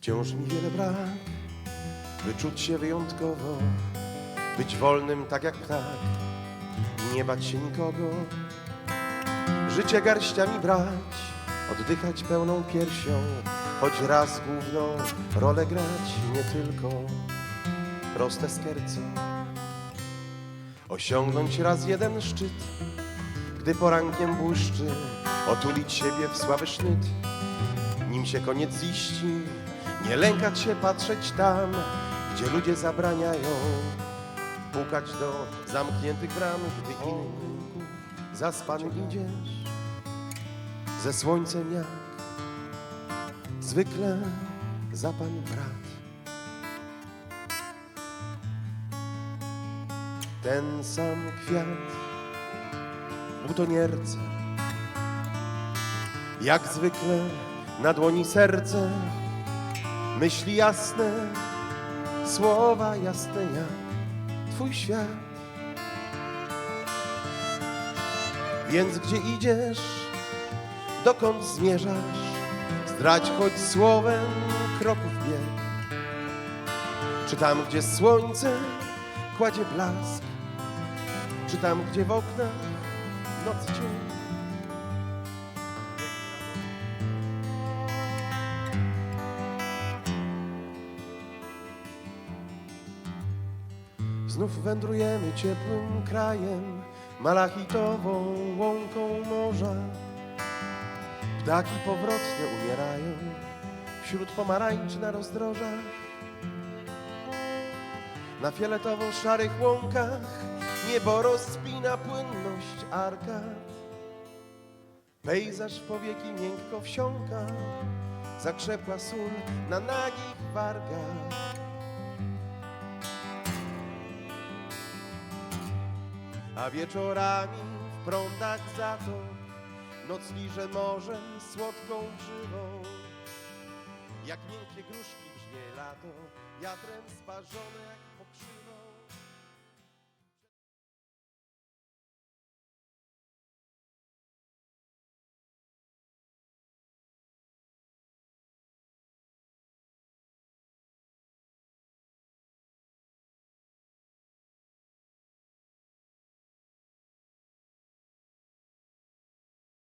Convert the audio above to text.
Wciąż mi wiele brak, by czuć się wyjątkowo, być wolnym tak jak ptak, nie bać się nikogo, życie garściami brać, oddychać pełną piersią, choć raz główną rolę grać, nie tylko proste skerco. Osiągnąć raz jeden szczyt, gdy porankiem błyszczy, otulić siebie w słaby sznyt, nim się koniec ziści, nie lękać się patrzeć tam, gdzie ludzie zabraniają, pukać do zamkniętych bram, gdy inny zaspany idziesz, ze słońcem jak zwykle za pan brat. Ten sam kwiat butonierce, jak zwykle na dłoni serce, myśli jasne, słowa jasne jak twój świat. Więc gdzie idziesz, dokąd zmierzasz, zdradź choć słowem kroków bieg. Czy tam, gdzie słońce kładzie blask, czy tam, gdzie w oknach noc cień. Znów wędrujemy ciepłym krajem, malachitową łąką morza. Ptaki powrotnie umierają wśród pomarańczy na rozdrożach. Na fioletowo-szarych łąkach niebo rozpina płynność arkad. Pejzaż powieki miękko wsiąka, zakrzepła sól na nagich wargach. A wieczorami w prądach zatok noc liże morzem słodką grzywą. Jak miękkie gruszki brzmie lato, wiatrem sparzone jak pokrzywa.